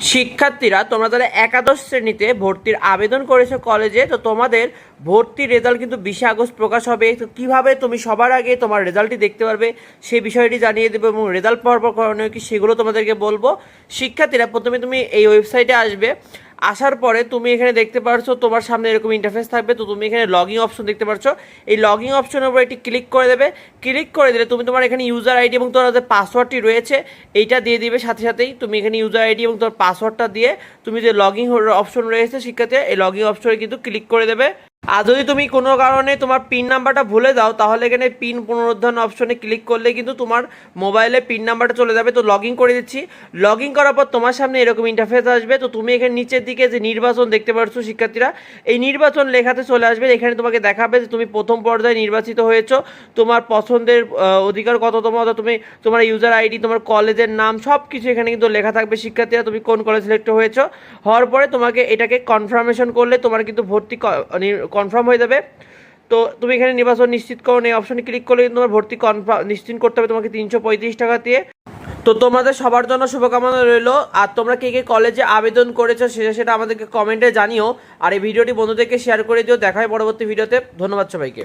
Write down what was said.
শিক্ষার্থীরা, তোমরা যারা একাদশ শ্রেণীতে ভর্তির আবেদন করেছ কলেজে, তো তোমাদের ভর্তির রেজাল্ট কিন্তু বিশে আগস্ট প্রকাশ হবে। তো কীভাবে তুমি সবার আগে তোমার রেজাল্টটি দেখতে পারবে সেই বিষয়টি জানিয়ে দেবো এবং রেজাল্ট পাওয়ার পর করণীয় কি সেগুলো তোমাদেরকে বলব। শিক্ষার্থীরা, প্রথমে তুমি এই ওয়েবসাইটে আসবে। আসার পরে তুমি এখানে দেখতে পারছ, তোমার সামনে এরকম ইন্টারফেস থাকবে, তো তুমি এখানে লগিং অপশন দেখতে পারছ। এই লগিং অপশনের উপর এটি ক্লিক করে দেবে। ক্লিক করে দিলে তুমি তোমার এখানে ইউজার আইডি এবং তোমার যে পাসওয়ার্ডটি রয়েছে, এইটা দিয়ে দিবে সাথে সাথেই। তুমি এখানে ইউজার আইডি এবং তোমার পাসওয়ার্ডটা দিয়ে তুমি যে লগ ইন অপশন রয়েছে শিক্ষার্থী এই লগিং অপশনে কিন্তু ক্লিক করে দেবে। আর যদি তুমি কোনো কারণে তোমার পিন নাম্বারটা ভুলে দাও তাহলে এখানে পিন পুনরুদ্ধারণ অপশনে ক্লিক করলে কিন্তু তোমার মোবাইলে পিন নাম্বারটা চলে যাবে। তো লগ করে দিচ্ছি। লগ করার পর তোমার সামনে এরকম ইন্টারফেস আসবে। তো তুমি এখানে নিচের দিকে যে নির্বাচন দেখতে পাচ্ছ শিক্ষার্থীরা, এই নির্বাচন লেখাতে চলে আসবে। এখানে তোমাকে দেখাবে যে তুমি প্রথম পর্যায়ে নির্বাচিত হয়েছো। তোমার পছন্দের অধিকার কততম অর্থাৎ তুমি তোমার ইউজার আইডি তোমার কলেজের নাম সব কিছু এখানে কিন্তু লেখা থাকবে শিক্ষার্থীরা, তুমি কোন কলেজ সিলেক্ট হয়েছো। হওয়ার পরে তোমাকে এটাকে কনফার্মেশন করলে তোমার কিন্তু ভর্তি কনফার্ম হয়ে যাবে। তো তুমি এখানে নির্বাচন নিশ্চিত করো, এই অপশনে ক্লিক করলে তোমার ভর্তি কনফার্ম নিশ্চিত করতে হবে তোমাকে তিনশো পঁয়ত্রিশ টাকা দিয়ে। তো তোমাদের সবার জন্য শুভকামনা রইল। আর তোমরা কে কে কলেজে আবেদন করেছ সেটা সেটা আমাদেরকে কমেন্টে জানিও। আর এই ভিডিওটি বন্ধুদেরকে শেয়ার করে দিও। দেখা হয় পরবর্তী ভিডিওতে। ধন্যবাদ সবাইকে।